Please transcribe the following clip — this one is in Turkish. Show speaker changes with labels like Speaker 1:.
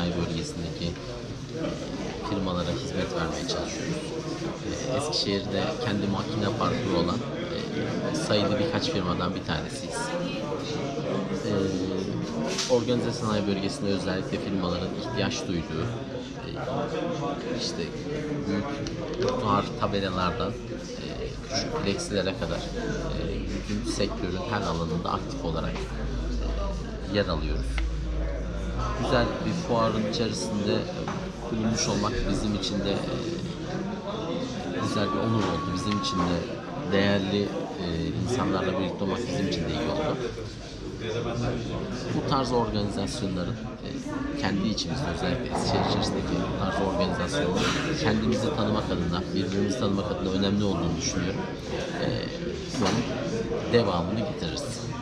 Speaker 1: sanayi bölgesindeki firmalara hizmet vermeye çalışıyoruz. E, Eskişehir'de kendi makine parkuru olan e, sayılı birkaç firmadan bir tanesiyiz. E, Organize sanayi bölgesinde özellikle firmaların ihtiyaç duyduğu e, işte büyük tuhaf tabelalardan e, küçük flexilere kadar bütün sektörün her alanında aktif olarak yer alıyoruz. Güzel bir fuarın içerisinde bulunmuş olmak bizim için de e, güzel bir onur oldu. Bizim için de değerli e, insanlarla birlikte olmak bizim için de iyi oldu. Bu tarz organizasyonların e, kendi içimizde özellikle Eskişehir içerisindeki bu tarz organizasyonların kendimizi tanımak adına, birbirimizi tanımak adına önemli olduğunu düşünüyorum. Bunun devamını getiririz.